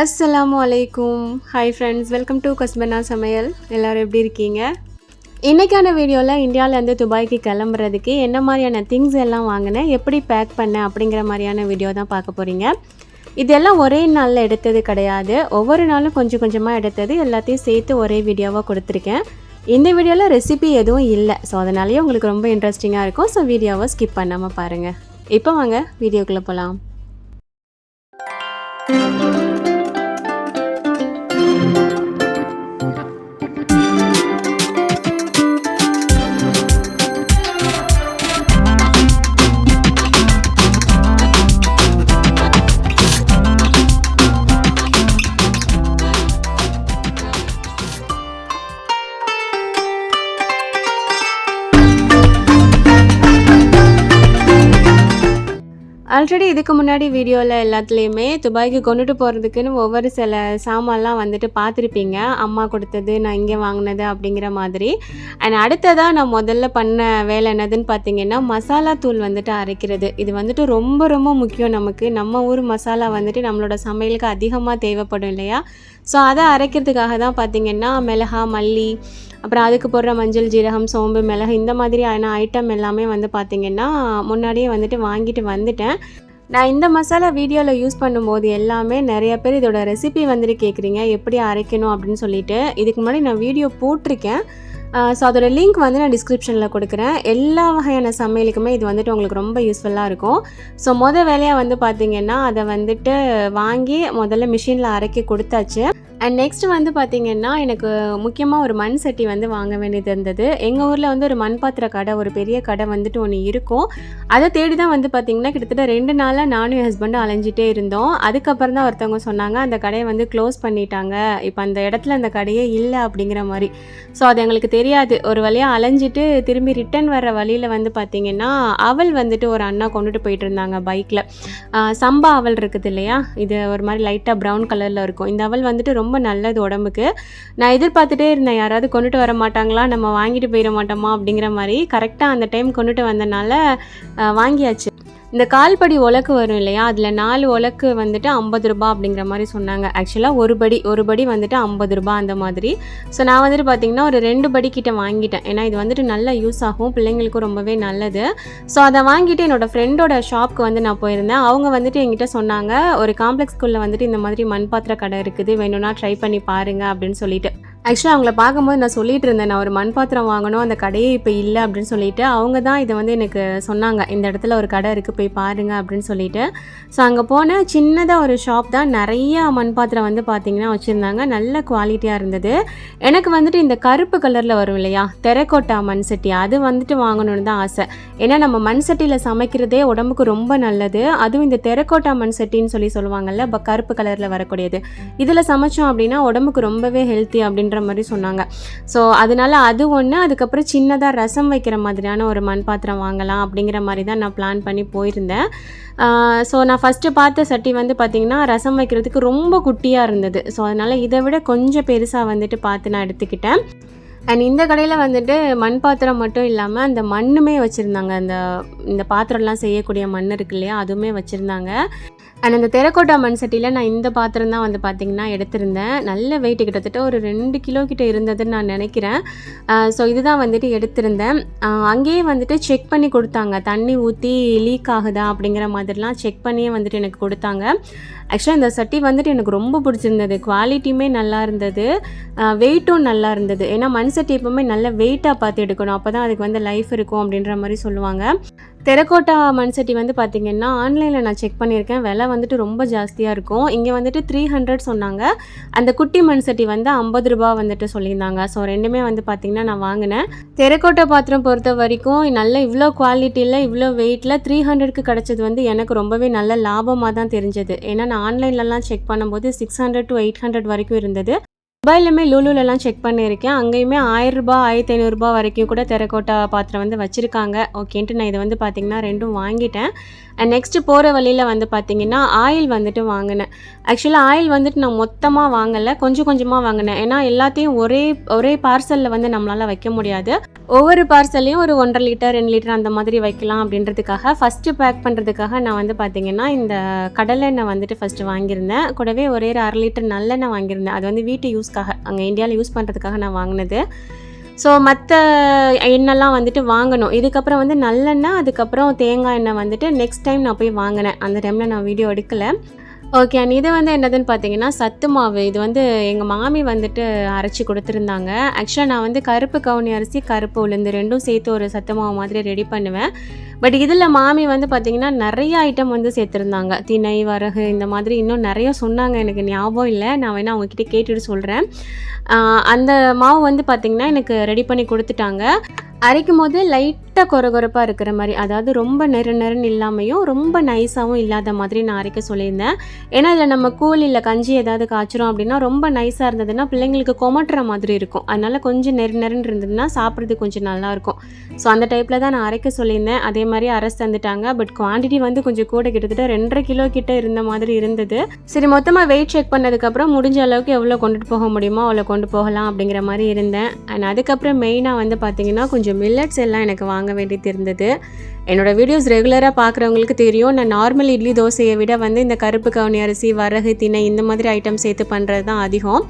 அஸ்லாம் அலைக்கும் hi friends welcome to Kaspana சமையல் எல்லோரும் எப்படி இருக்கீங்க? இன்றைக்கான வீடியோவில் இந்தியாவிலேருந்து துபாய்க்கு கிளம்புறதுக்கு என்ன மாதிரியான திங்ஸ் எல்லாம் வாங்கினேன் எப்படி பேக் பண்ணேன் அப்படிங்கிற மாதிரியான வீடியோ தான் பார்க்க போகிறீங்க இதெல்லாம் ஒரே நாளில் எடுத்தது கிடையாது. ஒவ்வொரு நாளும் கொஞ்சம் கொஞ்சமாக எடுத்தது எல்லாத்தையும் சேர்த்து ஒரே வீடியோவாக கொடுத்துருக்கேன். இந்த வீடியோவில் ரெசிபி எதுவும் இல்லை. ஸோ அதனாலேயே உங்களுக்கு ரொம்ப இன்ட்ரெஸ்டிங்காக இருக்கும். ஸோ வீடியோவை ஸ்கிப் பண்ணாமல் பாருங்கள் இப்போ வாங்க வீடியோக்குள்ளே போகலாம் ஆல்ரெடி இதுக்கு முன்னாடி வீடியோவில் எல்லாத்துலேயுமே துபாய்க்கு கொண்டுட்டு போகிறதுக்குன்னு ஒவ்வொரு சில சாமான்லாம் வந்துட்டு பார்த்துருப்பீங்க அம்மா கொடுத்தது நான் இங்கே வாங்கினது அப்படிங்கிற மாதிரி. அண்ட் அடுத்ததாக நான் முதல்ல பண்ண வேலை என்னதுன்னு பார்த்தீங்கன்னா மசாலா தூள் வந்துட்டு அரைக்கிறது. இது வந்துட்டு ரொம்ப ரொம்ப முக்கியம் நமக்கு. நம்ம ஊர் மசாலா வந்துட்டு நம்மளோட சமையலுக்கு அதிகமாக தேவைப்படும் இல்லையா? ஸோ அதை அரைக்கிறதுக்காக தான் பார்த்தீங்கன்னா மிளகா மல்லி அப்புறம் அதுக்கு போடுற மஞ்சள் ஜீரகம் சோம்பு மிளகு இந்த மாதிரியான ஐட்டம் எல்லாமே வந்து பார்த்திங்கன்னா முன்னாடியே வந்துட்டு வாங்கிட்டு வந்துட்டேன். நான் இந்த மசாலா வீடியோவில் யூஸ் பண்ணும்போது எல்லாமே நிறைய பேர் இதோட ரெசிபி வந்துட்டு கேட்குறீங்க எப்படி அரைக்கணும் அப்படின்னு சொல்லிட்டு. இதுக்கு முன்னாடி நான் வீடியோ போட்டிருக்கேன். ஸோ அதோட லிங்க் வந்து நான் டிஸ்கிரிப்ஷனில் கொடுக்குறேன். எல்லா வகையான சமையலுக்குமே இது வந்துட்டு உங்களுக்கு ரொம்ப யூஸ்ஃபுல்லாக இருக்கும். ஸோ மொதல் வேலையாக வந்து பார்த்திங்கன்னா அதை வந்துட்டு வாங்கி முதல்ல மிஷினில் அரைக்கி கொடுத்தாச்சு. அண்ட் நெக்ஸ்ட் வந்து பார்த்திங்கன்னா எனக்கு முக்கியமாக ஒரு மண் சட்டி வந்து வாங்க வேண்டியது இருந்தது. எங்கள் ஊரில் வந்து ஒரு மண் பாத்திர கடை ஒரு பெரிய கடை வந்துட்டு ஒன்று இருக்கும். அதை தேடி தான் வந்து பார்த்திங்கன்னா கிட்டத்தட்ட ரெண்டு நாளாக நானும் என் ஹஸ்பண்டும் அலைஞ்சிட்டே இருந்தோம். அதுக்கப்புறம் தான் ஒருத்தவங்க சொன்னாங்க அந்த கடையை வந்து க்ளோஸ் பண்ணிட்டாங்க. இப்போ அந்த இடத்துல அந்த கடையே இல்லை அப்படிங்கிற மாதிரி. ஸோ அது எங்களுக்கு தெரியாது. ஒரு வழியாக அலைஞ்சிட்டு திரும்பி ரிட்டன் வர்ற வழியில் வந்து பார்த்திங்கன்னா அவள் வந்துட்டு ஒரு அண்ணா கொண்டுட்டு போயிட்டு இருந்தாங்க பைக்கில் சம்பா அவள் இருக்குது இல்லையா? இது ஒரு மாதிரி லைட்டாக ப்ரௌன் கலரில் இருக்கும். இந்த அவள் வந்துட்டு ரொம்ப நல்லது உடம்புக்கு. நான் எதிர்பார்த்துட்டே இருந்தேன் யாராவது கொண்டுட்டு வர மாட்டாங்களா? நம்ம வாங்கிட்டு போயிட மாட்டோமா? அப்படிங்கிற மாதிரி கரெக்டாக அந்த டைம் கொண்டுட்டு வந்தனால வாங்கியாச்சு. இந்த கால்படி உலக்கு வரும் இல்லையா? அதில் நாலு உலக்கு வந்துட்டு ஐம்பது ரூபா அப்படிங்கிற மாதிரி சொன்னாங்க. ஆக்சுவலாக ஒரு படி ஒரு படி வந்துட்டு ஐம்பது ரூபா அந்த மாதிரி. ஸோ நான் வந்துட்டு பார்த்திங்கன்னா ஒரு ரெண்டு படி கிட்ட வாங்கிட்டேன். ஏன்னா இது வந்துட்டு நல்லா யூஸ் ஆகும். பிள்ளைங்களுக்கும் ரொம்பவே நல்லது. ஸோ அதை வாங்கிட்டு என்னோடய ஃப்ரெண்டோட ஷாப்க்கு வந்து நான் போயிருந்தேன். அவங்க வந்துட்டு என்கிட்ட சொன்னாங்க ஒரு காம்ப்ளெக்ஸ்குள்ளே வந்துட்டு இந்த மாதிரி மண் பாத்திர கடை இருக்குது. வேணும்னா ட்ரை பண்ணி பாருங்கள் அப்படின்னு சொல்லிட்டு. ஆக்சுவலாக அவங்கள பார்க்கும்போது நான் சொல்லிட்டு இருந்தேன் நான் ஒரு மண் பாத்திரம் வாங்கணும் அந்த கடையே இப்போ இல்லை அப்படின்னு சொல்லிட்டு. அவங்க தான் இதை வந்து எனக்கு சொன்னாங்க இந்த இடத்துல ஒரு கடை இருக்குது போய் பாருங்க அப்படின்னு சொல்லிட்டு. ஸோ அங்கே போன சின்னதாக ஒரு ஷாப் தான் நிறைய மண் பாத்திரம் வந்து பார்த்திங்கன்னா வச்சுருந்தாங்க. நல்ல குவாலிட்டியாக இருந்தது. எனக்கு வந்துட்டு இந்த கருப்பு கலரில் வரும் இல்லையா? தெரக்கோட்டா மண் சட்டி அது வந்துட்டு வாங்கணும்னு தான் ஆசை. ஏன்னா நம்ம மண் சட்டியில் சமைக்கிறதே உடம்புக்கு ரொம்ப நல்லது. அதுவும் இந்த தெரக்கோட்டா மண் சட்டின்னு சொல்லி சொல்லுவாங்கல்ல ப கருப்பு கலரில் வரக்கூடியது. இதில் சமைச்சோம் அப்படின்னா உடம்புக்கு ரொம்பவே ஹெல்த்தி அப்படின்னு அப்படின்ற மாதிரி சொன்னாங்க. ஸோ அதனால அது ஒன்று அதுக்கப்புறம் சின்னதாக ரசம் வைக்கிற மாதிரியான ஒரு மண் பாத்திரம் வாங்கலாம் அப்படிங்கிற மாதிரி தான் நான் பிளான் பண்ணி போயிருந்தேன். ஸோ நான் ஃபஸ்ட்டு பார்த்த சட்டி வந்து பார்த்திங்கன்னா ரசம் வைக்கிறதுக்கு ரொம்ப குட்டியாக இருந்தது. ஸோ அதனால் இதை விட கொஞ்சம் பெருசாக வந்துட்டு பார்த்து நான் எடுத்துக்கிட்டேன். அண்ட் இந்த கடையில் வந்துட்டு மண் பாத்திரம் மட்டும் இல்லாமல் அந்த மண்ணுமே வச்சுருந்தாங்க. அந்த இந்த பாத்திரம்லாம் செய்யக்கூடிய மண் இருக்கு இல்லையா அதுவுமே வச்சுருந்தாங்க. அண்ட் அந்த தெரக்கோட்டா மண் சட்டியில் நான் இந்த பாத்திரம் தான் வந்து பார்த்திங்கன்னா எடுத்திருந்தேன். நல்ல வெயிட் கிட்டத்தட்ட ஒரு ரெண்டு கிலோ கிட்ட இருந்ததுன்னு நான் நினைக்கிறேன். ஸோ இதுதான் வந்துட்டு எடுத்திருந்தேன். அங்கேயே வந்துட்டு செக் பண்ணி கொடுத்தாங்க. தண்ணி ஊற்றி லீக் ஆகுதா அப்படிங்கிற மாதிரிலாம் செக் பண்ணியே வந்துட்டு எனக்கு கொடுத்தாங்க. ஆக்சுவலாக இந்த சட்டி வந்துட்டு எனக்கு ரொம்ப பிடிச்சிருந்தது. குவாலிட்டியுமே நல்லா இருந்தது. வெயிட்டும் நல்லா இருந்தது. ஏன்னா மண் சட்டி எப்போவுமே நல்ல வெயிட்டாக பார்த்து எடுக்கணும். அப்போ தான் அதுக்கு வந்து லைஃப் இருக்கும் அப்படின்ற மாதிரி சொல்லுவாங்க. தெரக்கோட்டா மண் சட்டி வந்து பார்த்திங்கன்னா ஆன்லைனில் நான் செக் பண்ணியிருக்கேன். விலை வந்துட்டு ரொம்ப ஜாஸ்தியாக இருக்கும். இங்கே வந்துட்டு த்ரீ ஹண்ட்ரட் சொன்னாங்க. அந்த குட்டி மண் சட்டி வந்து ஐம்பது ரூபா வந்துட்டு சொல்லியிருந்தாங்க. ஸோ ரெண்டுமே வந்து பார்த்திங்கன்னா நான் வாங்கினேன். தெரக்கோட்டா பாத்திரம் பொறுத்த வரைக்கும் நல்ல இவ்வளோ குவாலிட்டியில் இவ்வளோ வெயிட்டில் த்ரீ ஹண்ட்ரட்க்கு கிடச்சது வந்து எனக்கு ரொம்பவே நல்ல லாபமாக தான் தெரிஞ்சது. ஏன்னா நான் ஆன்லைன்லலாம் செக் பண்ணும்போது six hundred to eight hundred வரைக்கும் இருந்தது. துபாயிலுமே லூலுலலாம் செக் பண்ணியிருக்கேன். அங்கேயுமே ஆயிரரூபா ஆயிரத்தி ஐநூறுரூபா வரைக்கும் கூட தெரக்கோட்டா பாத்திரம் வந்து வச்சுருக்காங்க. ஓகேன்ட்டு நான் இதை வந்து பார்த்திங்கன்னா ரெண்டும் வாங்கிட்டேன். அண்ட் நெக்ஸ்ட்டு போகிற வழியில் வந்து பார்த்திங்கன்னா ஆயில் வந்துட்டு வாங்கினேன். ஆக்சுவலாக ஆயில் வந்துட்டு நான் மொத்தமாக வாங்கலை கொஞ்சம் கொஞ்சமாக வாங்கினேன். ஏன்னா எல்லாத்தையும் ஒரே ஒரே பார்சலில் வந்து நம்மளால் வைக்க முடியாது. ஒவ்வொரு பார்சல்லையும் ஒரு ஒன்றரை லிட்டர் ரெண்டு லிட்டர் அந்த மாதிரி வைக்கலாம் அப்படின்றதுக்காக ஃபஸ்ட்டு பேக் பண்ணுறதுக்காக நான் வந்து பார்த்திங்கன்னா இந்த கடலெண்ணெய் வந்துட்டு ஃபஸ்ட்டு வாங்கியிருந்தேன். கூடவே ஒரே ஒரு அரை லிட்டர் நல்லெண்ணெய் வாங்கியிருந்தேன். அது வந்து வீட்டு யூஸ்க்காக அங்கே இந்தியாவில் யூஸ் பண்ணுறதுக்காக நான் வாங்கினது. ஸோ மற்ற எண்ணெய்லாம் வந்துட்டு வாங்கணும். இதுக்கப்புறம் வந்து நல்லெண்ணெய் அதுக்கப்புறம் தேங்காய் எண்ணெய் வந்துட்டு நெக்ஸ்ட் டைம் நான் போய் வாங்கினேன். அந்த டைமில் நான் வீடியோ எடுக்கலை. ஓகே அண்ட் இது வந்து என்னதுன்னு பார்த்தீங்கன்னா சத்து மாவு. இது வந்து எங்கள் மாமி வந்துட்டு அரைச்சி கொடுத்துருந்தாங்க. ஆக்சுவலாக நான் வந்து கருப்பு கவுனி அரிசி கருப்பு உளுந்து ரெண்டும் சேர்த்து ஒரு சத்து மாவு மாதிரி ரெடி பண்ணுவேன். பட் இதில் மாமி வந்து பார்த்திங்கன்னா நிறைய ஐட்டம் வந்து சேர்த்துருந்தாங்க. திணை வரகு இந்த மாதிரி இன்னும் நிறைய சொன்னாங்க. எனக்கு ஞாபகம் இல்லை. நான் வேணால் அவங்கக்கிட்ட கேட்டுட்டு சொல்கிறேன் அந்த மாவு வந்து பார்த்திங்கன்னா எனக்கு ரெடி பண்ணி கொடுத்துட்டாங்க. அரைக்கும் போது லைட் லைட்டாக கொரகொரப்பாக இருக்கிற மாதிரி அதாவது ரொம்ப நெரு நெருன்னு இல்லாமையும் ரொம்ப நைஸாகவும் இல்லாத மாதிரி நான் அரைக்க சொல்லியிருந்தேன். ஏன்னா இதில் நம்ம கூழ் இல்லை கஞ்சி ஏதாவது காய்ச்சிரும் அப்படின்னா ரொம்ப நைஸாக இருந்ததுன்னா பிள்ளைங்களுக்கு கொமட்டுற மாதிரி இருக்கும். அதனால் கொஞ்சம் நெரு நெருன்னு இருந்ததுன்னா சாப்பிட்றதுக்கு கொஞ்சம் நல்லாயிருக்கும் ஸோ அந்த டைப்பில் தான் நான் அரைக்க சொல்லியிருந்தேன். அதே மாதிரி அரசு தந்துட்டாங்க. பட் குவான்டிட்டி வந்து கொஞ்சம் கூட கிட்டத்தட்ட ரெண்டரை கிலோ கிட்ட இருந்த மாதிரி இருந்தது. சரி மொத்தமாக வெயிட் செக் பண்ணதுக்கப்புறம் முடிஞ்ச அளவுக்கு எவ்வளோ கொண்டுட்டு போக முடியுமோ அவ்வளோ கொண்டு போகலாம் அப்படிங்கிற மாதிரி இருந்தேன். அண்ட் அதுக்கப்புறம் மெயினாக வந்து பார்த்திங்கன்னா கொஞ்சம் மில்லட்ஸ் எல்லாம் எனக்கு வாங்க வாங்க வேண்டியது இருந்தது. என்னோடய வீடியோஸ் ரெகுலராக பார்க்குறவங்களுக்கு தெரியும். நான் நார்மல் இட்லி தோசையை விட வந்து இந்த கருப்பு கவுனி அரிசி வரகு திணை இந்த மாதிரி ஐட்டம் சேர்த்து பண்ணுறது தான் அதிகம்.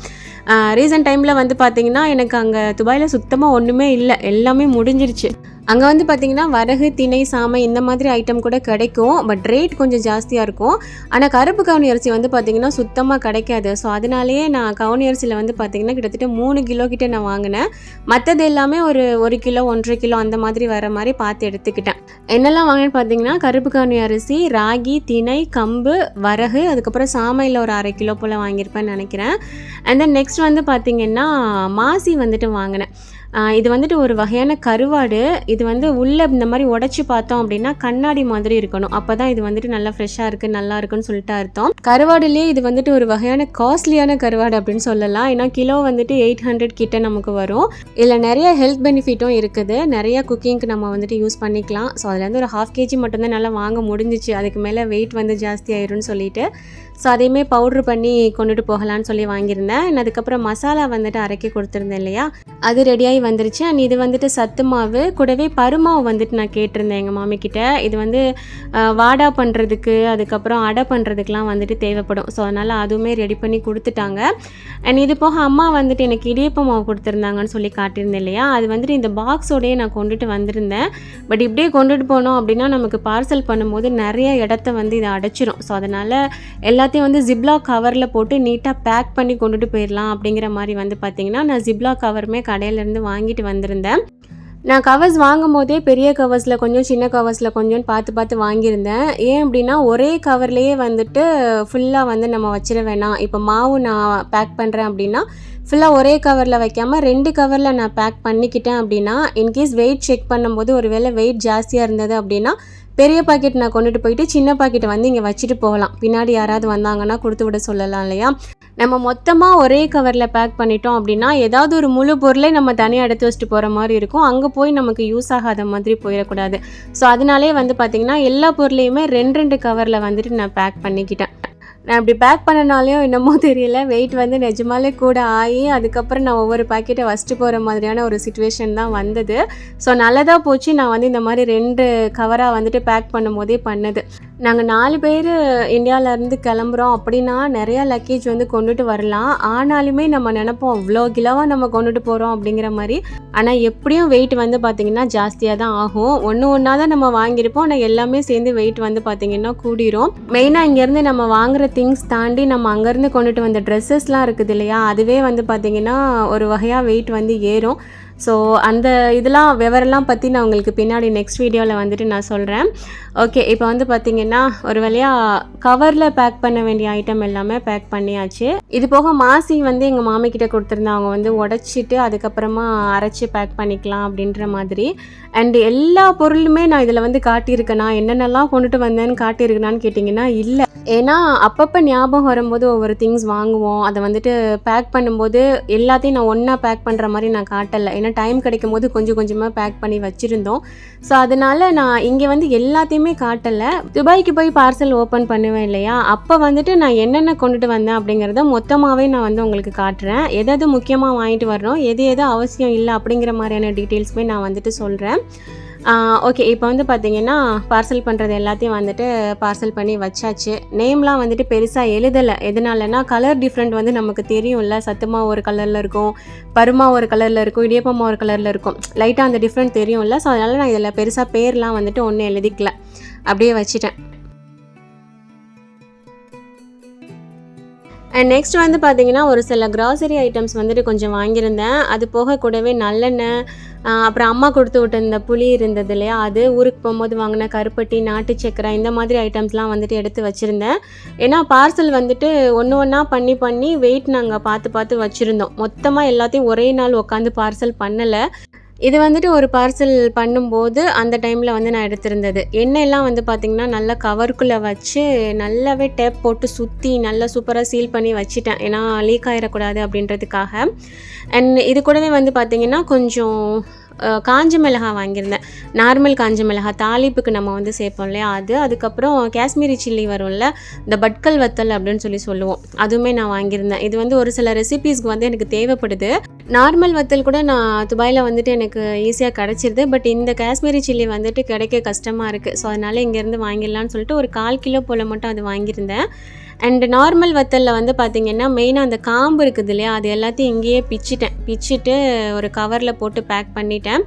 ரீசன்ட் டைமில் வந்து பார்த்திங்கன்னா எனக்கு அங்கே துபாயில் சுத்தமாக ஒன்றுமே இல்லை. எல்லாமே முடிஞ்சிருச்சு. அங்கே வந்து பார்த்திங்கன்னா வரகு திணை சாமை இந்த மாதிரி ஐட்டம் கூட கிடைக்கும். பட் ரேட் கொஞ்சம் ஜாஸ்தியாக இருக்கும். ஆனால் கருப்பு கவுனி அரிசி வந்து பார்த்திங்கன்னா சுத்தமாக கிடைக்காது. ஸோ அதனாலேயே நான் கவுனி அரிசியில் வந்து பார்த்திங்கன்னா கிட்டத்தட்ட மூணு கிலோ கிட்ட நான் வாங்கினேன். மற்றது எல்லாமே ஒரு ஒரு கிலோ ஒன்றரை கிலோ அந்த மாதிரி வர மாதிரி பார்த்து எடுத்துக்கிட்டேன். என்னெல்லாம் வாங்கினு பார்த்தீங்கன்னா கருப்பு கவுனி அரிசி ராகி திணை கம்பு வரகு அதுக்கப்புறம் சாமையில் ஒரு அரை கிலோ போல் வாங்கியிருப்பேன்னு நினைக்கிறேன். அண்ட் தென் நெக்ஸ்ட் வந்து பார்த்திங்கன்னா மாசி வந்துட்டு வாங்கினேன். இது வந்துட்டு ஒரு வகையான கருவாடு. இது வந்து உள்ளே இந்த மாதிரி உடச்சி பார்த்தோம் அப்படின்னா கண்ணாடி மாதிரி இருக்கணும். அப்போ தான் இது வந்துட்டு நல்லா ஃப்ரெஷ்ஷாக இருக்குது நல்லா இருக்குன்னு சொல்லிட்டு அர்த்தம். கருவாடுலேயே இது வந்துட்டு ஒரு வகையான காஸ்ட்லியான கருவாடு அப்படின்னு சொல்லலாம். ஏன்னா கிலோ வந்துட்டு எயிட் ஹண்ட்ரட் கிட்ட நமக்கு வரும். இதில் நிறைய ஹெல்த் பெனிஃபிட்டும் இருக்குது. நிறைய குக்கிங்க்கு நம்ம வந்துட்டு யூஸ் பண்ணிக்கலாம். ஸோ அதுலேருந்து ஒரு ஹாஃப் கேஜி மட்டும்தான் நல்லா வாங்க முடிஞ்சிச்சு. அதுக்கு மேலே வெயிட் வந்து ஜாஸ்தி ஆயிரும்னு சொல்லிட்டு ஸோ அதையுமே பவுட்ரு பண்ணி கொண்டுட்டு போகலான்னு சொல்லி வாங்கியிருந்தேன். அதுக்கப்புறம் மசாலா வந்துட்டு அரைக்கி கொடுத்துருந்தேன் இல்லையா? அது ரெடியாகி வந்துருச்சு. அண்ட் இது வந்துட்டு சத்து மாவு கூடவே பருமாவு வந்துட்டு நான் கேட்டிருந்தேன் எங்கள் மாமிக்கிட்ட இது வந்து வாடா பண்ணுறதுக்கு அதுக்கப்புறம் அடை பண்ணுறதுக்கெலாம் வந்துட்டு தேவைப்படும். ஸோ அதனால் அதுவுமே ரெடி பண்ணி கொடுத்துட்டாங்க. அண்ட் இது போக அம்மா வந்துட்டு எனக்கு இடியப்ப மாவு கொடுத்துருந்தாங்கன்னு சொல்லி காட்டியிருந்தேன் இல்லையா? அது வந்துட்டு இந்த பாக்ஸோடையே நான் கொண்டுட்டு வந்திருந்தேன். பட் இப்படியே கொண்டுட்டு போனோம் அப்படின்னா நமக்கு பார்சல் பண்ணும்போது நிறைய இடத்த வந்து இதை அடைச்சிரும். ஸோ அதனால் எல்லா எல்லாத்தையும் வந்து ஜிப்லா கவரில் போட்டு நீட்டாக பேக் பண்ணி கொண்டுட்டு போயிடலாம் அப்படிங்கிற மாதிரி வந்து பார்த்திங்கன்னா நான் ஜிப்லா கவருமே கடையிலேருந்து வாங்கிட்டு வந்திருந்தேன். நான் கவர்ஸ் வாங்கும் போதே பெரிய கவர்ஸில் கொஞ்சம் சின்ன கவர்ஸில் கொஞ்சம் பார்த்து பார்த்து வாங்கியிருந்தேன். ஏன் அப்படின்னா ஒரே கவர்லேயே வந்துட்டு ஃபுல்லாக வந்து நம்ம வச்சிட வேணாம். இப்போ மாவு நான் பேக் பண்ணுறேன் அப்படின்னா ஃபுல்லாக ஒரே கவரில் வைக்காமல் ரெண்டு கவரில் நான் பேக் பண்ணிக்கிட்டேன் அப்படின்னா இன்கேஸ் வெயிட் செக் பண்ணும்போது ஒரு வேளை வெயிட் ஜாஸ்தியாக இருந்தது அப்படின்னா பெரிய பாக்கெட் நான் கொண்டுட்டு போயிட்டு சின்ன பாக்கெட்டை வந்து இங்கே வச்சுட்டு போகலாம். பின்னாடி யாராவது வந்தாங்கன்னா கொடுத்து விட சொல்லலாம் இல்லையா? நம்ம மொத்தமாக ஒரே கவரில் பேக் பண்ணிட்டோம் அப்படின்னா ஏதாவது ஒரு முழு பொருளை நம்ம தனியாக எடுத்து வச்சுட்டு போகிற மாதிரி இருக்கும். அங்கே போய் நமக்கு யூஸ் ஆகாத மாதிரி போயிடக்கூடாது. ஸோ அதனாலே வந்து பார்த்திங்கன்னா எல்லா பொருளையுமே ரெண்டு ரெண்டு கவரில் வந்துட்டு நான் பேக் பண்ணிக்கிட்டேன். நான் இப்படி பேக் பண்ணனாலையும் என்னமோ தெரியல. வெயிட் வந்து நிஜமாலே கூட ஆகி அதுக்கப்புறம் நான் ஒவ்வொரு பாக்கெட்டை வச்சுட்டு போகிற மாதிரியான ஒரு சுச்சுவேஷன் தான் வந்தது. ஸோ நல்லதாக போச்சு. நான் வந்து இந்த மாதிரி ரெண்டு கவராக வந்துட்டு பேக் பண்ணும் போதே பண்ணது. நாங்கள் நாலு பேர் இந்தியாவிலேருந்து கிளம்புறோம் அப்படின்னா நிறையா லக்கேஜ் வந்து கொண்டுட்டு வரலாம். ஆனாலுமே நம்ம நினப்போம் அவ்வளோ கிலோவாக நம்ம கொண்டுட்டு போகிறோம் அப்படிங்கிற மாதிரி. ஆனால் எப்படியும் வெயிட் வந்து பார்த்திங்கன்னா ஜாஸ்தியாக தான் ஆகும். ஒன்று ஒன்றா தான் நம்ம வாங்கியிருப்போம். ஆனால் எல்லாமே சேர்ந்து வெயிட் வந்து பார்த்திங்கன்னா கூடிரும். மெயினாக இங்கேருந்து நம்ம வாங்குற திங்ஸ் தாண்டி நம்ம அங்கேருந்து கொண்டுட்டு வந்த ட்ரெஸ்ஸஸ்லாம் இருக்குது இல்லையா? அதுவே வந்து பார்த்திங்கன்னா ஒரு வகையாக வெயிட் வந்து ஏறும். ஸோ அந்த இதெல்லாம் விவரெல்லாம் பற்றி நான் உங்களுக்கு பின்னாடி நெக்ஸ்ட் வீடியோவில் வந்துட்டு நான் சொல்கிறேன் ஓகே இப்போ வந்து பார்த்திங்கன்னா ஒரு வழியாக கவரில் பேக் பண்ண வேண்டிய ஐட்டம் எல்லாமே பேக் பண்ணியாச்சு. இது போக மாசி வந்து எங்கள் மாமிக்கிட்ட கிட்ட கொடுத்துருந்தேன் அவங்க வந்து உடச்சிட்டு அதுக்கப்புறமா அரைச்சி பேக் பண்ணிக்கலாம் அப்படின்ற மாதிரி. அண்ட் எல்லா பொருளுமே நான் இதில் வந்து காட்டியிருக்கேனா என்னென்னலாம் கொண்டுட்டு வந்தேன்னு காட்டியிருக்கேனான்னு கேட்டிங்கன்னா இல்லை. ஏன்னா அப்பப்போ ஞாபகம் வரும்போது ஒவ்வொரு திங்ஸ் வாங்குவோம். அதை வந்துட்டு பேக் பண்ணும்போது எல்லாத்தையும் நான் ஒன்றா பேக் பண்ணுற மாதிரி நான் காட்டலை. ஏன்னா டைம் கிடைக்கும் போது கொஞ்சம் கொஞ்சமாக பேக் பண்ணி வச்சுருந்தோம். ஸோ அதனால் நான் இங்கே வந்து எல்லாத்தையுமே காட்டலை. துபாய்க்கு போய் பார்சல் ஓப்பன் பண்ணுவேன் இல்லையா? அப்போ வந்துட்டு நான் என்னென்ன கொண்டுட்டு வந்தேன் அப்படிங்கிறத மொத்தமாகவே நான் வந்து உங்களுக்கு காட்டுறேன். எதாவது முக்கியமாக வாங்கிட்டு வரணும் எது எது அவசியம் இல்லை அப்படிங்கிற மாதிரியான டீட்டெயில்ஸுமே நான் வந்துட்டு சொல்கிறேன் ஓகே இப்போ வந்து பார்த்தீங்கன்னா பார்சல் பண்ணுறது எல்லாத்தையும் வந்துட்டு பார்சல் பண்ணி வச்சாச்சு. நேம்லாம் வந்துட்டு பெருசாக எழுதலை. எதனாலனா கலர் டிஃப்ரெண்ட் வந்து நமக்கு தெரியும்ல. சத்துமா ஒரு கலரில் இருக்கும் பருமா ஒரு கலரில் இருக்கும் இடியப்பமா ஒரு கலரில் இருக்கும். லைட்டாக அந்த டிஃப்ரெண்ட் தெரியும்ல. ஸோ அதனால் நான் இதில் பெருசாக பேர்லாம் வந்துட்டு ஒன்றும் எழுதிக்கல. அப்படியே வச்சுட்டேன். அண்ட் நெக்ஸ்ட் வந்து பார்த்தீங்கன்னா ஒரு சில க்ராசரி ஐட்டம்ஸ் வந்துட்டு கொஞ்சம் வாங்கியிருந்தேன். அது போக கூடவே நல்லெண்ணெய் அப்புறம் அம்மா கொடுத்து விட்டு இந்த புளி இருந்தது இல்லையா? அது ஊருக்கு போகும்போது வாங்கின கருப்பட்டி நாட்டு சக்கரை இந்த மாதிரி ஐட்டம்ஸ்லாம் வந்துட்டு எடுத்து வச்சுருந்தேன். ஏன்னா பார்சல் வந்துட்டு ஒன்று ஒன்றா பண்ணி பண்ணி வெயிட் நாங்கள் பார்த்து பார்த்து வச்சுருந்தோம். மொத்தமாக எல்லாத்தையும் ஒரே நாள் உட்காந்து பார்சல் பண்ணலை. இது வந்துட்டு ஒரு பார்சல் பண்ணும்போது அந்த டைமில் வந்து நான் எடுத்திருந்தது. எண்ணெயெல்லாம் வந்து பார்த்திங்கன்னா நல்லா கவருக்குள்ளே வச்சு நல்லாவே டேப் போட்டு சுற்றி நல்லா சூப்பராக சீல் பண்ணி வச்சுட்டேன். ஏன்னா லீக் ஆகிடக்கூடாது அப்படின்றதுக்காக. அண்ட் இது கூடவே வந்து பார்த்திங்கன்னா கொஞ்சம் காஞ்ச மிளகாய் வாங்கியிருந்தேன். நார்மல் காஞ்ச மிளகாய் தாளிப்புக்கு நம்ம வந்து சேர்ப்போம் இல்லையா அது. அதுக்கப்புறம் காஷ்மீரி சில்லி வரும்ல இந்த பட்கல் வத்தல் அப்படின்னு சொல்லி சொல்லுவோம். அதுவுமே நான் வாங்கியிருந்தேன். இது வந்து ஒரு சில ரெசிபீஸ்க்கு வந்து எனக்கு தேவைப்படுது. நார்மல் வத்தல் கூட நான் துபாயில் வந்துட்டு எனக்கு ஈஸியாக கிடச்சிருது. பட் இந்த காஷ்மீரி சில்லி வந்துட்டு கிடைக்க கஷ்டமாக இருக்குது ஸோ அதனால் இங்கேருந்து வாங்கிடலான்னு சொல்லிட்டு ஒரு கால் கிலோ போல் மட்டும் அது வாங்கியிருந்தேன். அண்ட் நார்மல் வத்தலில் வந்து பார்த்திங்கன்னா மெயினாக அந்த காம்பு இருக்குது இல்லையா அது எல்லாத்தையும் இங்கேயே பிச்சிட்டேன். பிச்சுட்டு ஒரு கவரில் போட்டு பேக் பண்ணிட்டேன்.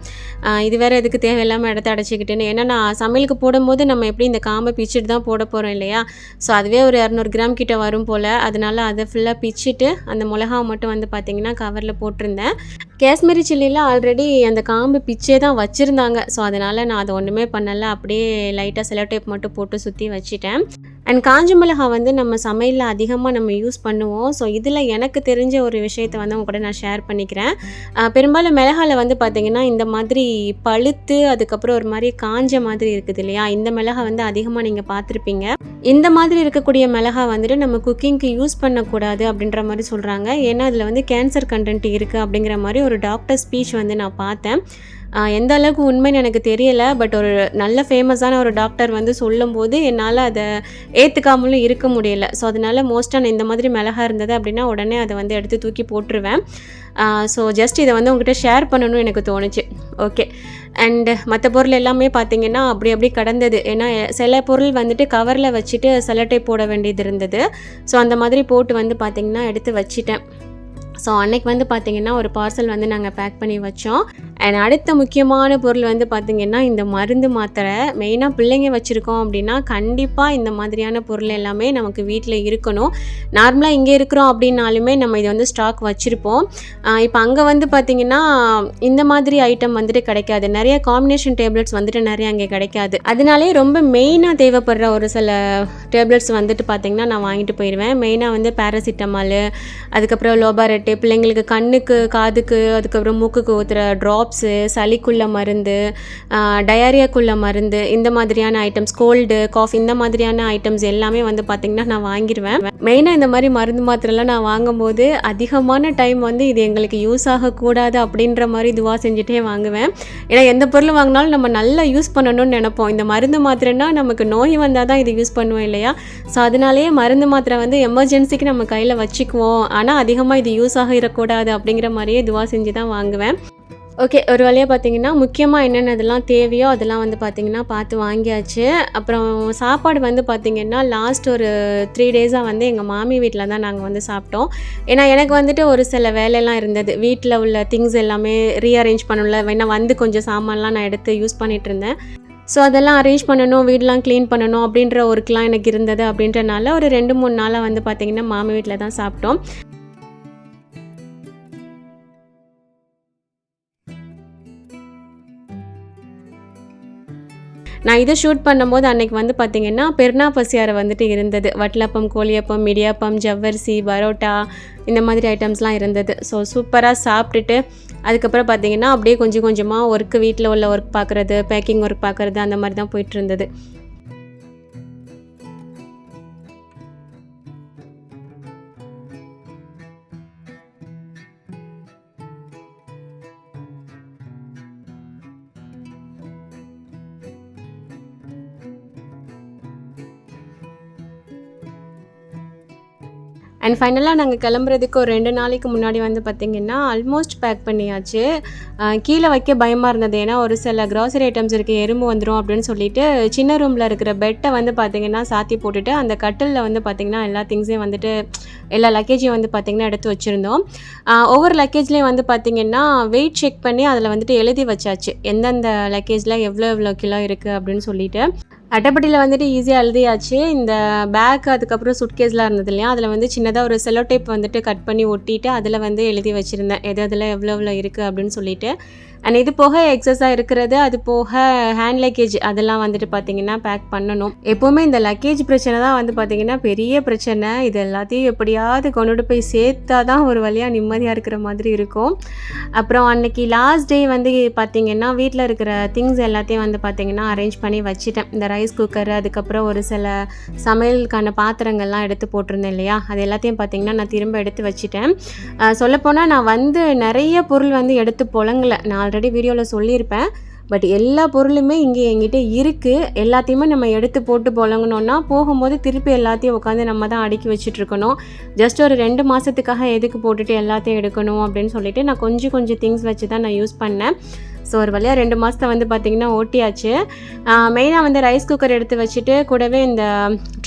இது வேறு எதுக்கு தேவையில்லாமல் இடத்த அடைச்சிக்கிட்டேன்னு. ஏன்னா நான் சமையலுக்கு போடும்போது நம்ம எப்படி இந்த காம்பை பிச்சிட்டு தான் போட போகிறோம் இல்லையா? ஸோ அதுவே ஒரு இரநூறு கிராம் கிட்ட வரும் போல். அதனால அதை ஃபுல்லாக பிச்சிட்டு அந்த மிளகாவை மட்டும் வந்து பார்த்திங்கன்னா கவரில் போட்டிருந்தேன். காஷ்மீரி சில்லியில் ஆல்ரெடி அந்த காம்பு பிச்சே தான் வச்சுருந்தாங்க. ஸோ அதனால் நான் அதை ஒன்றுமே பண்ணலை. அப்படியே லைட்டாக செலோ டேப் மட்டும் போட்டு சுற்றி வச்சுட்டேன். அண்ட் காஞ்ச மிளகா வந்து நம்ம சமையலில் அதிகமாக நம்ம யூஸ் பண்ணுவோம். ஸோ இதில் எனக்கு தெரிஞ்ச ஒரு விஷயத்தை வந்து உங்க கூட நான் ஷேர் பண்ணிக்கிறேன். பெரும்பாலும் மிளகாவில் வந்து பார்த்திங்கன்னா இந்த மாதிரி பழுத்து அதுக்கப்புறம் ஒரு மாதிரி காஞ்ச மாதிரி இருக்குது இல்லையா? இந்த மிளகா வந்து அதிகமாக நீங்கள் பார்த்துருப்பீங்க. இந்த மாதிரி இருக்கக்கூடிய மிளகா வந்துட்டு நம்ம குக்கிங்க்கு யூஸ் பண்ணக்கூடாது அப்படின்ற மாதிரி சொல்கிறாங்க ஏன்னா அதில் வந்து கேன்சர் கண்டென்ட் இருக்குது அப்படிங்கிற மாதிரி ஒரு டாக்டர் ஸ்பீச் வந்து நான் பார்த்தேன். எந்த அளவுக்கு உண்மைன்னு எனக்கு தெரியலை பட் ஒரு நல்ல ஃபேமஸான ஒரு டாக்டர் வந்து சொல்லும்போது என்னால் அதை ஏற்றுக்காமலும் இருக்க முடியல. ஸோ அதனால் மோஸ்ட்டாக நான் இந்த மாதிரி மிளகா இருந்தது அப்படின்னா உடனே அதை வந்து எடுத்து தூக்கி போட்டுருவேன். ஸோ ஜஸ்ட் இதை வந்து உங்ககிட்ட ஷேர் பண்ணணும்னு எனக்கு தோணுச்சு. ஓகே அண்டு மற்ற பொருள் எல்லாமே பார்த்திங்கன்னா அப்படி அப்படி கடந்தது. ஏன்னா சில பொருள் வந்துட்டு கவரில் வச்சுட்டு செலட்டை போட வேண்டியது இருந்தது. ஸோ அந்த மாதிரி போட்டு வந்து பார்த்திங்கன்னா எடுத்து வச்சிட்டேன். ஸோ அன்னைக்கு வந்து பார்த்திங்கன்னா ஒரு பார்சல் வந்து நாங்கள் பேக் பண்ணி வச்சோம். அண்ட் அடுத்த முக்கியமான பொருள் வந்து பார்த்திங்கன்னா இந்த மருந்து மாத்திரை. மெயினாக பிள்ளைங்க வச்சுருக்கோம் அப்படின்னா கண்டிப்பாக இந்த மாதிரியான பொருள் எல்லாமே நமக்கு வீட்டில் இருக்கணும். நார்மலாக இங்கே இருக்கிறோம் அப்படின்னாலுமே நம்ம இதை வந்து ஸ்டாக் வச்சுருப்போம். இப்போ அங்கே வந்து பார்த்திங்கன்னா இந்த மாதிரி ஐட்டம் வந்துட்டு கிடைக்காது. நிறைய காம்பினேஷன் டேப்லெட்ஸ் வந்துட்டு நிறைய அங்கே கிடைக்காது. அதனாலே ரொம்ப மெயினாக தேவைப்படுற ஒரு சில டேப்லெட்ஸ் வந்துட்டு பார்த்திங்கன்னா நான் வாங்கிட்டு போயிடுவேன் மெயினாக வந்து பேராசிட்டமால் அதுக்கப்புறம் லோபாரெட்டு பிள்ளைங்களுக்கு கண்ணுக்கு காதுக்கு அதுக்கப்புறம் மூக்குக்கு ஊற்றுற ட்ராப்ஸு சளிக்குள்ள மருந்து டயரியாக்குள்ள மருந்து இந்த மாதிரியான ஐட்டம்ஸ் கோல்டு காஃப் இந்த மாதிரியான ஐட்டம்ஸ் எல்லாமே வந்து பார்த்திங்கன்னா நான் வாங்கிடுவேன் மெயினாக இந்த மாதிரி மருந்து மாத்திரைலாம் நான் வாங்கும்போது அதிகமான டைம் வந்து இது எங்களுக்கு யூஸ் ஆகக்கூடாது அப்படின்ற மாதிரி இதுவாக செஞ்சுட்டே வாங்குவேன். ஏன்னா எந்த பொருள் வாங்கினாலும் நம்ம நல்லா யூஸ் பண்ணணும்னு நினைப்போம். இந்த மருந்து மாத்திரைன்னா நமக்கு நோய் வந்தால் தான் இது யூஸ் பண்ணுவோம் இல்லையா? ஸோ அதனாலேயே மருந்து மாத்திரை வந்து எமர்ஜென்சிக்கு நம்ம கையில் வச்சுக்குவோம். ஆனால் அதிகமாக இது யூஸ் ஆகிடக்கூடாது அப்படிங்கிற மாதிரியே துவா செஞ்சு தான் வாங்குவேன். ஓகே ஒரு வழியாக பார்த்தீங்கன்னா முக்கியமாக என்னென்ன இதெல்லாம் தேவையோ அதெல்லாம் வந்து பார்த்தீங்கன்னா பார்த்து வாங்கியாச்சு. அப்புறம் சாப்பாடு வந்து பார்த்தீங்கன்னா லாஸ்ட் ஒரு த்ரீ டேஸாக வந்து எங்கள் மாமி வீட்டில் தான் நாங்கள் வந்து சாப்பிட்டோம். ஏன்னா எனக்கு வந்துட்டு ஒரு சில வேலையெல்லாம் இருந்தது. வீட்டில் உள்ள திங்ஸ் எல்லாமே ரீஅரேஞ்ச் பண்ணல வேணா வந்து கொஞ்சம் சாமான்லாம் நான் எடுத்து யூஸ் பண்ணிட்டு இருந்தேன். ஸோ அதெல்லாம் அரேஞ்ச் பண்ணணும் வீடெலாம் க்ளீன் பண்ணணும் அப்படின்ற ஒர்க்லாம் எனக்கு இருந்தது அப்படின்றனால ஒரு ரெண்டு மூணு நாளாக வந்து பார்த்திங்கன்னா மாமி வீட்டில் தான் சாப்பிட்டோம். நான் இதை ஷூட் பண்ணும்போது அன்றைக்கி வந்து பார்த்திங்கன்னா பெருனா பசியாரை வந்துட்டு இருந்தது. வட்டலப்பம் கோழியப்பம் இடியாப்பம் ஜவ்வரிசி பரோட்டா இந்த மாதிரி ஐட்டம்ஸ்லாம் இருந்தது. ஸோ சூப்பராக சாப்பிட்டுட்டு அதுக்கப்புறம் பார்த்திங்கன்னா அப்படியே கொஞ்சம் கொஞ்சமாக ஒர்க்கு வீட்டில் உள்ள ஒர்க் பார்க்குறது பேக்கிங் ஒர்க் பார்க்குறது அந்த மாதிரி தான் போயிட்டு இருந்தது. அண்ட் ஃபைனலாக நாங்கள் கிளம்புறதுக்கு ஒரு ரெண்டு நாளைக்கு முன்னாடி வந்து பார்த்திங்கன்னா ஆல்மோஸ்ட் பேக் பண்ணியாச்சு. கீழே வைக்க பயமாக இருந்தது. ஏன்னா ஒரு சில க்ராசரி ஐட்டம்ஸ் இருக்குது எறும்பு வந்துடும் அப்படின்னு சொல்லிட்டு சின்ன ரூமில் இருக்கிற பெட்டை வந்து பார்த்திங்கன்னா சாத்தி போட்டுட்டு அந்த கட்டிலில் வந்து பார்த்திங்கன்னா எல்லா திங்ஸையும் வந்துட்டு எல்லா லக்கேஜையும் வந்து பார்த்திங்கன்னா எடுத்து வச்சுருந்தோம். ஒவ்வொரு லக்கேஜ்லேயும் வந்து பார்த்திங்கன்னா வெயிட் செக் பண்ணி அதில் வந்துட்டு எழுதி வச்சாச்சு. எந்தெந்த லக்கேஜில் எவ்வளோ எவ்வளோ கிலோ இருக்குது அப்படின்னு சொல்லிட்டு. அட்டைப்பட்டியில் வந்துட்டு ஈஸியாக எழுதியாச்சு. இந்த பேக் அதுக்கப்புறம் சுட்கேஸ்லாம் இருந்தது இல்லையா? அதில் வந்து சின்னதாக ஒரு செலோ டேப் வந்துட்டு கட் பண்ணி ஒட்டிட்டு அதில் வந்து எழுதி வச்சுருந்தேன். எது அதில் எவ்வளோ எவ்வளோ இருக்குது அப்படின்னு சொல்லிட்டு. அண்ட் இது போக எக்ஸஸாக இருக்கிறது அது போக ஹேண்ட் லக்கேஜ் அதெல்லாம் வந்துட்டு பார்த்தீங்கன்னா பேக் பண்ணணும். எப்போவுமே இந்த லக்கேஜ் பிரச்சனை தான் வந்து பார்த்தீங்கன்னா பெரிய பிரச்சனை. இது எல்லாத்தையும் எப்படியாவது கொண்டுட்டு போய் சேர்த்தா தான் ஒரு வழியாக நிம்மதியாக இருக்கிற மாதிரி இருக்கும். அப்புறம் அன்னைக்கு லாஸ்ட் டே வந்து பார்த்தீங்கன்னா வீட்டில் இருக்கிற திங்ஸ் எல்லாத்தையும் வந்து பார்த்தீங்கன்னா அரேஞ்ச் பண்ணி வச்சுட்டேன். இந்த ரைஸ் குக்கர் அதுக்கப்புறம் ஒரு சில சமையலுக்கான பாத்திரங்கள்லாம் எடுத்து போட்டிருந்தேன் இல்லையா? அது எல்லாத்தையும் பார்த்தீங்கன்னா நான் திரும்ப எடுத்து வச்சுட்டேன். சொல்லப்போனால் நான் வந்து நிறைய பொருள் வந்து எடுத்து புழங்கலை. நான் ஆல்ரெடி வீடியோவில் சொல்லியிருப்பேன். பட் எல்லா பொருளுமே இங்கே எங்கிட்ட இருக்குது எல்லாத்தையுமே நம்ம எடுத்து போட்டு புழங்கணுன்னா போகும்போது திருப்பி எல்லாத்தையும் உட்காந்து நம்ம தான் அடுக்கி வச்சுட்ருக்கணும். ஜஸ்ட் ஒரு ரெண்டு மாதத்துக்காக எதுக்கு போட்டுட்டு எல்லாத்தையும் எடுக்கணும் அப்படின்னு சொல்லிட்டு நான் கொஞ்சம் கொஞ்சம் திங்ஸ் வச்சு தான் நான் யூஸ் பண்ணேன். ஸோ ஒரு வழியாக ரெண்டு மாதத்தை வந்து பார்த்திங்கன்னா ஓட்டியாச்சு. மெயினாக வந்து ரைஸ் குக்கர் எடுத்து வச்சுட்டு கூடவே இந்த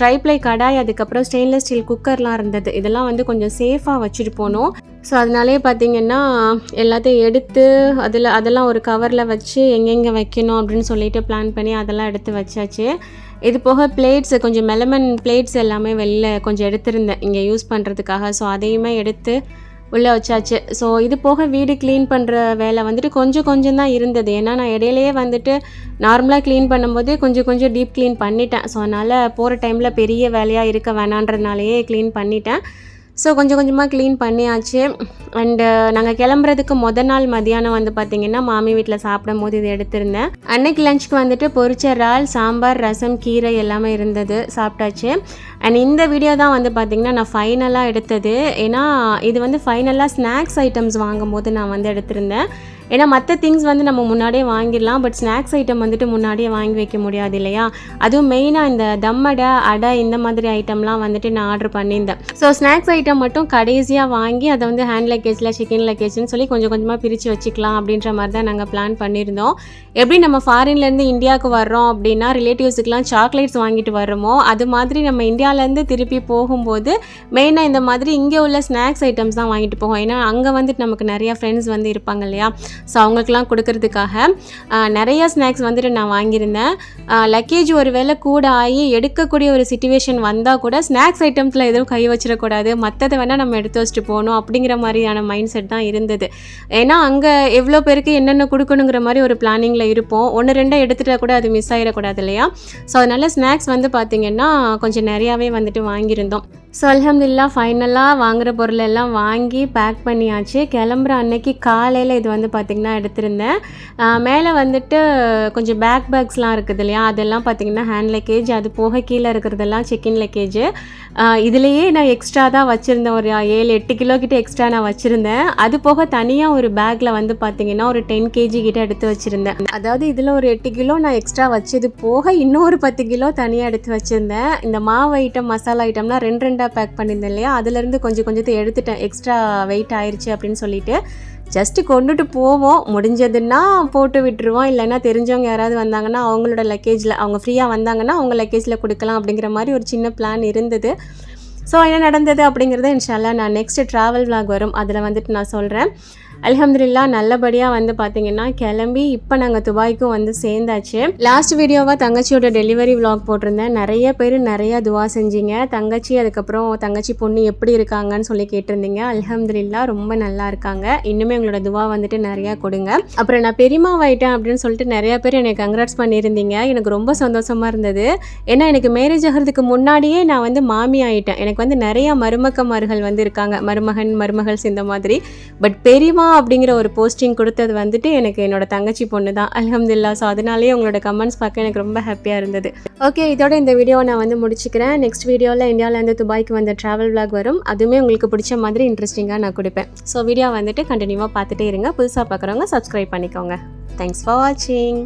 ட்ரைப்ளை கடாய் அதுக்கப்புறம் ஸ்டெயின்லெஸ் ஸ்டீல் குக்கர்லாம் இருந்தது. இதெல்லாம் வந்து கொஞ்சம் சேஃபாக வச்சுட்டு போகணும் ஸோ அதனாலே பார்த்தீங்கன்னா எல்லாத்தையும் எடுத்து அதில் அதெல்லாம் ஒரு கவரில் வச்சு எங்கெங்கே வைக்கணும் அப்படின்னு சொல்லிட்டு பிளான் பண்ணி அதெல்லாம் எடுத்து வச்சாச்சு. இது போக பிளேட்ஸ் கொஞ்சம் மெலமன் பிளேட்ஸ் எல்லாமே வெளில கொஞ்சம் எடுத்திருந்தேன். இங்கே யூஸ் பண்ணுறதுக்காக ஸோ அதையுமே எடுத்து உள்ளே வச்சாச்சு. ஸோ இது போக வீடு க்ளீன் பண்ணுற வேலை வந்துட்டு கொஞ்சம் கொஞ்சம் தான் இருந்தது. ஏன்னா நான் இடையிலேயே வந்துட்டு நார்மலாக க்ளீன் பண்ணும்போது கொஞ்சம் கொஞ்சம் டீப் க்ளீன் பண்ணிட்டேன். ஸோ அதனால் போகிற டைமில் பெரிய வேலையாக இருக்க வேணான்றதுனாலேயே க்ளீன் பண்ணிட்டேன். ஸோ கொஞ்சம் கொஞ்சமாக க்ளீன் பண்ணியாச்சு. அண்டு uh, நாங்கள் கிளம்புறதுக்கு முத நாள் மதியானம் வந்து பார்த்திங்கன்னா மாமி வீட்டில் சாப்பிடும் போது இது எடுத்திருந்தேன். அன்னைக்கு லஞ்சுக்கு வந்துட்டு பொரிச்ச இறால் சாம்பார் ரசம் கீரை எல்லாமே இருந்தது சாப்பிட்டாச்சு. அண்ட் இந்த வீடியோ தான் வந்து பார்த்திங்கன்னா நான் ஃபைனலாக எடுத்தது. ஏன்னா இது வந்து ஃபைனலாக ஸ்நாக்ஸ் ஐட்டம்ஸ் வாங்கும்போது நான் வந்து எடுத்திருந்தேன். ஏன்னா மற்ற திங்ஸ் வந்து நம்ம முன்னாடியே வாங்கிடலாம் பட் ஸ்நாக்ஸ் ஐட்டம் வந்துட்டு முன்னாடியே வாங்கி வைக்க முடியாது இல்லையா? அதுவும் மெயினாக இந்த தம்மடை அடை இந்த மாதிரி ஐட்டம்லாம் வந்துட்டு நான் ஆர்டர் பண்ணியிருந்தேன். ஸோ ஸ்நாக்ஸ் ஐட்டம் மட்டும் கடைசியாக வாங்கி அதை வந்து ஹேண்ட் லக்கேஜில் சிக்கன் லக்கேஜ்னு சொல்லி கொஞ்சம் கொஞ்சமாக பிரித்து வச்சுக்கலாம் அப்படின்ற மாதிரி தான் நாங்கள் பிளான் பண்ணியிருந்தோம். எப்படி நம்ம ஃபாரின்லேருந்து இந்தியாவுக்கு வர்றோம் அப்படின்னா ரிலேட்டிவ்ஸுக்கெலாம் சாக்லேட்ஸ் வாங்கிட்டு வர்றோமோ அது மாதிரி நம்ம இந்தியாவிலேருந்து திருப்பி போகும்போது மெயினாக இந்த மாதிரி இங்கே உள்ள ஸ்நாக்ஸ் ஐட்டம்ஸ் தான் வாங்கிட்டு போவோம். ஏன்னா அங்கே வந்துட்டு நமக்கு நிறையா ஃப்ரெண்ட்ஸ் வந்து இருப்பாங்க இல்லையா? ஸோ அவங்களுக்குலாம் கொடுக்கறதுக்காக நிறைய ஸ்நாக்ஸ் வந்துட்டு நான் வாங்கியிருந்தேன். லக்கேஜ் ஒரு வேளை கூட ஆகி எடுக்கக்கூடிய ஒரு சுச்சுவேஷன் வந்தால் கூட ஸ்நாக்ஸ் ஐட்டம்ஸில் எதுவும் கை வச்சிடக்கூடாது. மற்றதை வேணால் நம்ம எடுத்து வச்சுட்டு போகணும் அப்படிங்கிற மாதிரியான மைண்ட் செட் தான் இருந்தது. ஏன்னா அங்கே எவ்வளோ பேருக்கு என்னென்ன கொடுக்கணுங்கிற மாதிரி ஒரு பிளானிங்கில் இருப்போம். ஒன்று ரெண்டாக எடுத்துகிட்டா கூட அது மிஸ் ஆகிடக்கூடாது இல்லையா? ஸோ அதனால் ஸ்நாக்ஸ் வந்து பார்த்திங்கன்னா கொஞ்சம் நிறையாவே வந்துட்டு வாங்கியிருந்தோம். ஸோ அலமதுல்லா ஃபைனலாக வாங்குகிற பொருள் எல்லாம் வாங்கி பேக் பண்ணியாச்சு. கிளம்புற அன்னைக்கு காலையில் இது வந்து பார்த்திங்கன்னா எடுத்திருந்தேன். மேலே வந்துட்டு கொஞ்சம் பேக் பேக்ஸ்லாம் இருக்குது இல்லையா? அதெல்லாம் பார்த்திங்கன்னா ஹேண்ட் லக்கேஜ் அது போக கீழே இருக்கிறதெல்லாம் செக்கின் லக்கேஜ் இதுலேயே நான் எக்ஸ்ட்ரா தான் வச்சுருந்தேன். ஒரு ஏழு எட்டு கிலோ கிட்டே எக்ஸ்ட்ரா நான் வச்சுருந்தேன். அது போக தனியாக ஒரு பேக்கில் வந்து பார்த்திங்கன்னா ஒரு டென் கேஜி கிட்டே எடுத்து வச்சுருந்தேன். அதாவது இதில் ஒரு எட்டு கிலோ நான் எக்ஸ்ட்ரா வச்சது போக இன்னொரு பத்து கிலோ தனியாக எடுத்து வச்சுருந்தேன். இந்த மாவு ஐட்டம் மசாலா ஐட்டம்லாம் ரெண்டு ரெண்டு ரெண்டாக பேக் பண்ணியிருந்தேன் இல்லையா? அதுலேருந்து கொஞ்சம் கொஞ்சத்தை எடுத்துட்டேன். எக்ஸ்ட்ரா வெயிட் ஆயிடுச்சு அப்படின்னு சொல்லிட்டு. ஜஸ்ட்டு கொண்டுட்டு போவோம். முடிஞ்சதுன்னா போட்டு விட்டுருவோம். இல்லைன்னா தெரிஞ்சவங்க யாராவது வந்தாங்கன்னா அவங்களோட லக்கேஜில் அவங்க ஃப்ரீயாக வந்தாங்கன்னா அவங்க லக்கேஜில் கொடுக்கலாம் அப்படிங்கிற மாதிரி ஒரு சின்ன பிளான் இருந்தது. ஸோ என்ன நடந்தது அப்படிங்கிறத இன்ஷால்லா நான் நெக்ஸ்ட் ட்ராவல் விளாக் வரும். அதில் வந்துட்டு நான் சொல்கிறேன் அலமதுல்லா நல்லபடியாக வந்து பார்த்தீங்கன்னா கிளம்பி இப்போ நாங்கள் துபாய்க்கும் வந்து சேர்ந்தாச்சு. லாஸ்ட் வீடியோவாக தங்கச்சியோட டெலிவரி vlog போட்டிருந்தேன். நிறைய பேர் நிறையா துவா செஞ்சீங்க. தங்கச்சி அதுக்கப்புறம் தங்கச்சி பொண்ணு எப்படி இருக்காங்கன்னு சொல்லி கேட்டிருந்தீங்க. அலமதுல்லா ரொம்ப நல்லா இருக்காங்க. இன்னுமே உங்களோட துவா வந்துட்டு நிறையா கொடுங்க. அப்புறம் நான் பெரியமாவாயிட்டேன் அப்படின்னு சொல்லிட்டு நிறைய பேர் எனக்கு கங்க்ராட்ஸ் பண்ணியிருந்தீங்க. எனக்கு ரொம்ப சந்தோஷமாக இருந்தது. ஏன்னா எனக்கு மேரேஜ் ஆகிறதுக்கு முன்னாடியே நான் வந்து மாமி ஆயிட்டேன். எனக்கு வந்து நிறையா மருமக்கமார்கள் வந்து இருக்காங்க. மருமகன் மருமகள்ஸ் இந்த மாதிரி. பட் பெரியமா அப்படிங்கிற ஒரு போஸ்டிங் கொடுத்தது வந்துட்டு எனக்கு என்னோட தங்கச்சி பொண்ணு தான் அலமதுல்லா ஸோ அதனாலேயே உங்களோட கமெண்ட்ஸ் பார்க்க எனக்கு ரொம்ப ஹாப்பியாக இருந்தது. ஓகே இதோட இந்த வீடியோவை நான் வந்து முடிச்சுக்கிறேன். நெக்ஸ்ட் வீடியோவில் இந்தியாவிலேருந்து துபாய்க்கு வந்த ட்ராவல் விளாக் வரும். அதுவுமே உங்களுக்கு பிடிச்ச மாதிரி இன்ட்ரெஸ்டிங்காக நான் கொடுப்பேன். ஸோ வீடியோ வந்துட்டு கண்டினியூவாக பார்த்துட்டே இருங்க. புதுசாக பார்க்குறவங்க சப்ஸ்கிரைப் பண்ணிக்கோங்க. தேங்க்ஸ் ஃபார் வாட்சிங்